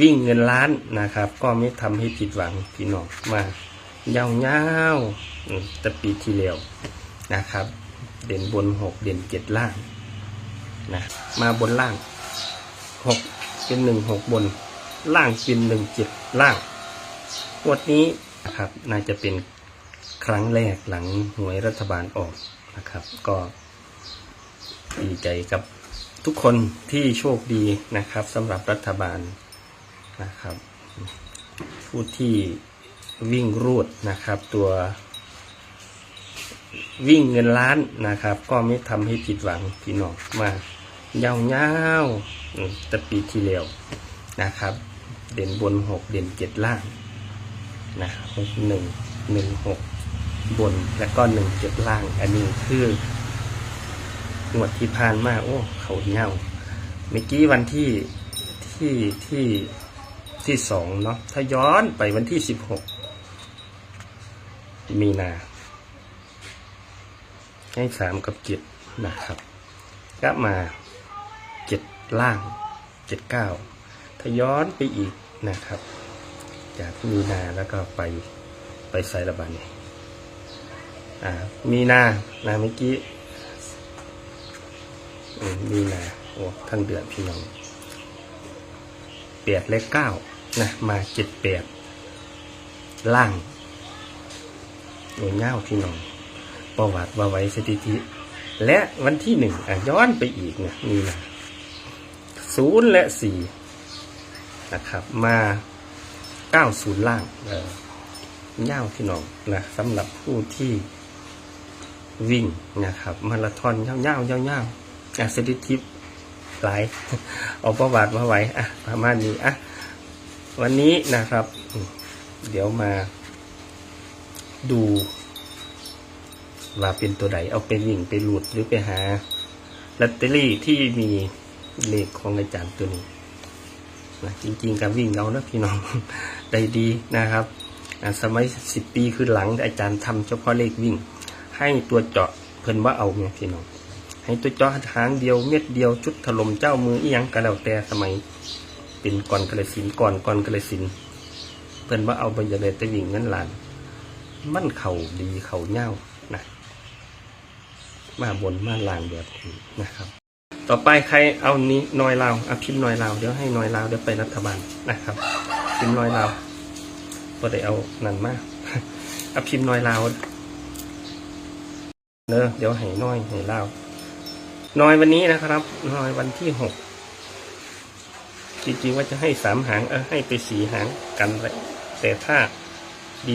วิ่งเงินล้านนะครับ ก็ไม่ทำให้ผิดหวังพี่น้องมายาวๆแต่ปีที่แล้วนะครับ เด่นบนหกเด่นเจ็ดล่างนะมาบนล่างหกเป็นหนึ่งหกบน ล่างเป็นหนึ่งเจ็ดล่างวดนี้นะครับน่าจะเป็นครั้งแรกหลังหวยรัฐบาลออกนะครับ ก็ดีใจกับทุกคนที่โชคดีนะครับสำหรับรัฐบาล นะครับ ผู้ที่วิ่งรูดนะครับ ตัว วิ่งเงินล้านนะครับ ก็ไม่ทำให้ผิดหวังพี่น้องมายาวๆแต่ปีที่แล้วนะครับ เด่นบนหกเด่นเจ็ดล่างนะหกหนึ่งหนึ่งหกบนแล้วก็หนึ่งเจ็ดล่าง อันนี้คืองวดที่ผ่านมาโอ้ เขาเน่าเมื่อกี้วันที่ที่ที่ ที่สองเนาะถ้าย้อนไปวันที่สิบหกมีนา ให้สามกับเจ็ดนะครับก็มาเจ็ดล่างเจ็ดเก้าถ้าย้อนไปอีกนะครับ จากมีนาแล้วก็ไปไปไซระบันเน่อ่ามีนานาเมื่อกี้มมีนาโอ้ทั้งเดือนพี่น้องแปดเลขเก้า นะมาเจ็ดแปดล่างโอ้ยเง่าพี่น้อง ประวัติว่าไว้สถิติ และวันที่หนึ่งย้อนไปอีกเนี่ยนี่นะศูนย์และสี่นะครับมาเก้าศูนย์ล่างเออเง่าพี่น้องนะสำหรับผู้ที่วิ่งนะครับมาราธอนเง่าเง่าเง่าเง่าอะสถิติหลายเอาประวัติมาไว้อะประมาณนี้อะ วันนี้นะครับ เดี๋ยวมาดู ว่าเป็นตัวใดเอาไปวิ่งไปหลุดหรือไปหาลอตเตอรี่ที่มีเลขของอาจารย์ตัวนี้นะจริงๆการวิ่งเอานะพี่น้องได้ดีนะครับสมัยสิบปีขึ้นหลังอาจารย์ทำเฉพาะเลขวิ่ง ให้ตัวเจาะเพิ่นว่าเอาเนี่ยพี่น้องให้ตัวเจาะทางเดียวเม็ดเดียวชุดถล่มเจ้ามืออีหยังก็แล้วแต่สมัย เป็นก่อนกระสินก่อนก่อนกระสินเพิ่นว่าเอาไปอย่าเลต่วิ่งเงินล้าน มันเข่าดีเข่าเง่านะมาบนมาล่างแบบนี้นะครับ ต่อไปใครเอานี้น้อยลาวเอาพิมพ์น้อยลาวเดี๋ยวให้น้อยลาวเดี๋ยวไปรัฐบาลนะครับ พิมพ์น้อยลาวก็ได้เอานั่นมาเอาพิมพ์น้อยลาวเนอะเดี๋ยวให้น้อยให้ลาวน้อยวันนี้นะครับน้อยวันที่หก จริงๆว่าจะให้สามหางเออให้ไปสีหางกันไว้แต่ถ้า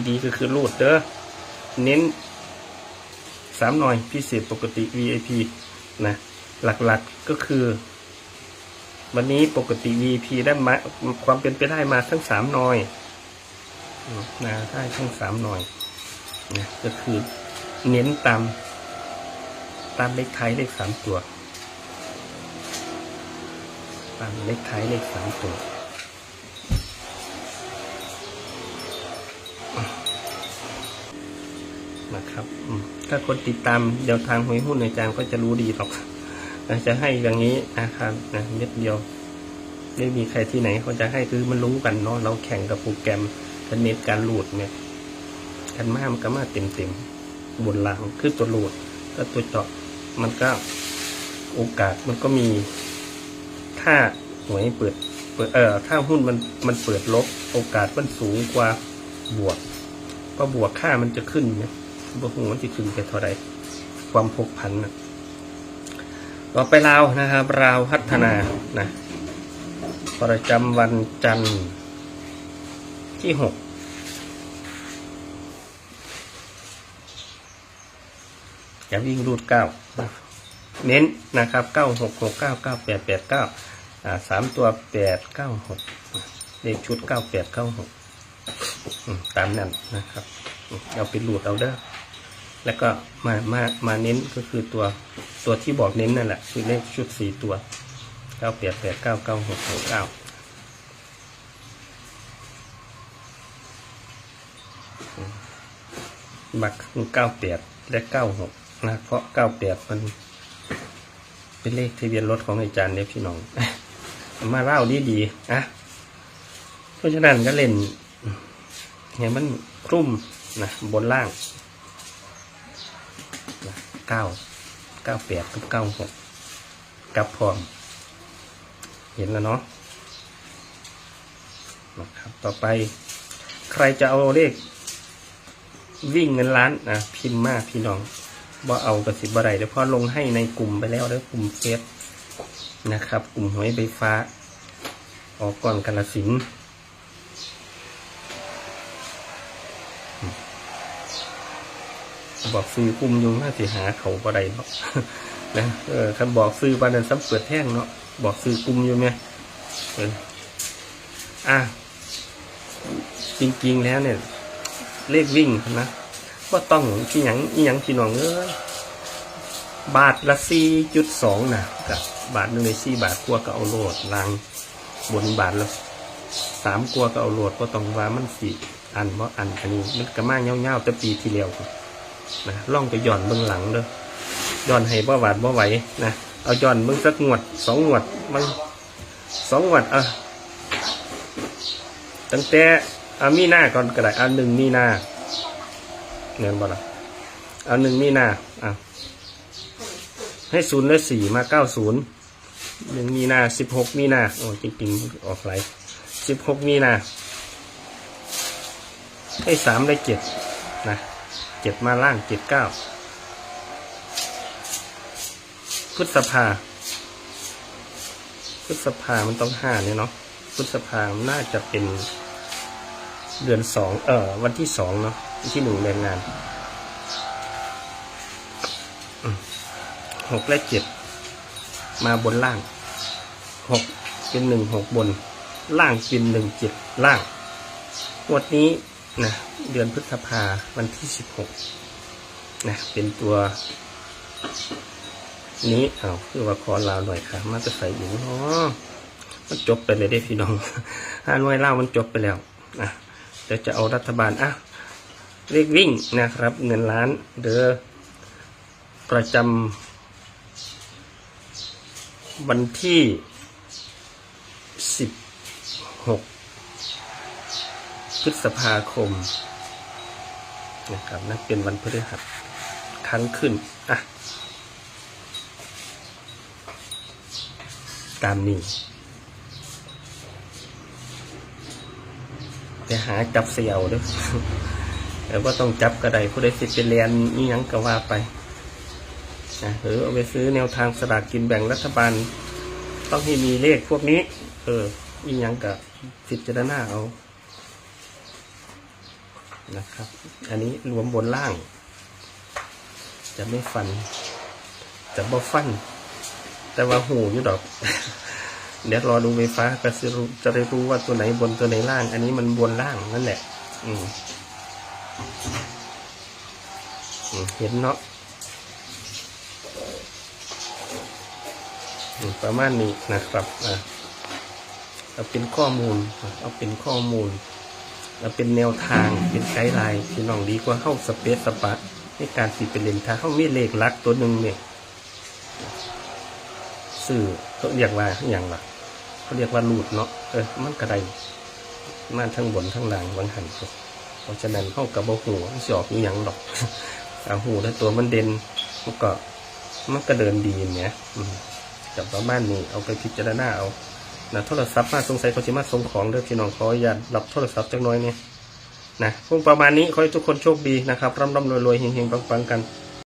ดีๆก็คือรูดเด้อเน้นสามหน่อยพิเศษปกติ VIP นะหลักๆก็คือ วันนี้ปกติ VIP ได้มาความเป็นไปได้มาทั้งสามหน่อยนะได้ทั้งสามหน่อยนะก็คือเน้นตามตามเลขท้ายเลขสามตัว ตามเลขท้ายเลขสามตัวนะครับถ้าคนติดตามเดี๋ยวทางหวยหุ้นในจางก็จะรู้ดีหรอกจะให้อย่างนี้นะครับนะเม็ดเดียว ไม่มีใครที่ไหนเขาจะให้คือมันรู้กันเนาะเราแข่งกับโปรแกรมทันเน็ตการโหลดเนี่ยกันมากมันก็มาเต็มเต็มๆบนหลังคือตัวโหลดก็ตัวเจาะมันก็โอกาสมันก็มี ถ้าหวยเปิดเปิดเออถ้าหุ้นมันมันเปิดลบโอกาสมันสูงกว่าบวกเพราะบวกค่ามันจะขึ้นเนี่ยบ่ฮู้มันสิขึ้นไปเท่าใดความผกพันนะต่อไปลาวนะครับลาวพัฒนานะประจำวันจันทร์ที่หกจะวิ่งรูดเก้าเน้นนะครับเก้าหกหกเก้าเก้าแปดแปดเก้า สามตัวแปดเก้าหกเลขชุดเก้าแปดเก้าหกตามนั้นนะครับ เอาไปหลุดเอาเด้อแล้วก็มามามาเน้นก็คือตัวตัวที่บอกเน้นนั่นแหละคือเลขชุดสี่ตัวเก้าแปดแปดเก้าเก้าหกหกเก้าบักเก้าแปดและเก้าหกนะเพราะเก้าแปดมันเป็นเลขทะเบียนรถของอาจารย์เนี่ยพี่น้อง มาเล่าดีดีๆนะเพราะฉะนั้นก็เล่นเนี่ยมันคลุ่มนะบนล่างเก้าเก้าแปดกับเก้าหกกับพร้อม เห็นแล้วเนาะนะครับต่อไปใครจะเอาเลขวิ่งเงินล้านนะพิมพ์มากพี่น้องว่าเอากระสิบอะไรเดี๋ยวพอลงให้ในกลุ่มไปแล้วแล้วกลุ่มเฟซ นะครับ กลุ่มหวยใบฟ้า ออกก่อนกาลสินบอกซื้อกลุ่มยุงน่าสิหาเขาบ่ได้เนาะนะเออคันบอกซื้อปานนั้นซ้ำเปิดแท่งเนาะบอกซื้อกลุ่มอยู่ไหมเอออะจริงๆแล้วเนี่ย เลขวิ่งนะว่าต้องพี่หยังอีหยังพี่น้องเอ้ยบาทละสี่จุดสองนะกับ บาทหนึ่งในสี่บาทกลัวก็เอาโหลดลางบนบาทละสามกลัวก็เอาโหลดก็ต้องว่ามันสี่อันเพราะอันอันนี้มันกระมากเงาๆแต่ปีที่แล้วนะล่องไปย่อนเบื้องหลังเด้อย้อนให้บ่หวาดบ่ไหวนะเอาย้อนเบื้องสักงวดสองงวดมันสองงวดเอะตั้งแต่เอามีหน้าก่อนก็ได้เอาหนึ่งมีหน้าเงินบ่ละเอาหนึ่งมีหน้าอะให้ศูนย์และสี่มาเก้าศูนย์ หนึ่งมีนาสิบหกมีนาโอ้จริงๆออกไหลสิบหกมีนาให้สามได้เจ็ดนะเจ็ดมาล่างเจ็ดเก้าพฤษภาพฤษภามันต้องห้าเนี่ยเนาะพฤษภาน่าจะเป็นเดือนสองเออวันที่สองเนาะวันที่หนึ่งแรงงานหกและเจ็ด มาบนล่างหกเป็นหนึ่งหกบน ล่างเป็นหนึ่งเจ็ดล่างงวดนี้นะเดือนพฤษภาวันที่สิบหกนะเป็นตัว นี้เอาคือว่าขอลาวหน่อยค่ะมาจะใส่อีกอ๋อมันจบไปเลยได้พี่น้องห้าหน่วยเล่าวมันจบไปแล้วนะเดี๋ยวจะเอารัฐบาลอะเลขวิ่งนะครับ เงินล้านเดือประจำ วันที่สิบหกพฤษภาคมนะครับนั่นเป็นวันพฤหัสครั้งขึ้น อะ ตามนี้ไปหาจับเสียวเด้วยแต่ว่าต้องจับกระไดผู้ใดสิเป็นเรียนนี่ยังก็ว่าไป นะหรือเอาไปซื้อแนวทางสลากกินแบ่งรัฐบาล ต้องให้มีเลขพวกนี้ เออนี่ยังกับพิจารณาเอานะครับ อันนี้รวมบนล่าง จะไม่ฟัน จะบ่ฟัน แต่ว่าหูอยู่ดอก เดี๋ยวรอดูไฟฟ้าก็จะรู้จะได้รู้ว่าตัวไหนบนตัวไหนล่าง อันนี้มันบนล่างนั่นแหละ อืมเห็นเนาะ ประมาณนี้นะครับอะเอาเป็นข้อมูลเอาเป็นข้อมูลเอาเป็นแนวทางเป็นไกด์ไลน์ที่น้องดีกว่าเข้าสเปซสปะในการสิเป็นเลนทาเข้ามีเลขลักตัวหนึ่งเนี่ยสื่อเขาเรียกว่าอย่างละเขาเรียกว่ารูดเนาะเออมันกระไดมาทั้งบนทั้งล่างบางหันเพราะฉะนั้นเข้ากับโบหูมันสออกอหย่างดอกเอาหูแล้วตัวมันเด่นมันก็มันก็เดินดีเนี่ย กับประมาณนี้เอาไปพิจารณาเอานะโทรศัพท์มาสงสัยเขาจะมาส่งของเด้อพี่น้องขออนุญาตรับโทรศัพท์จักน้อยเนี่ยนะพวกประมาณนี้ขอให้ทุกคนโชคดีนะครับร่ำร่ำรวยรวยเฮงเฮงปังปังกัน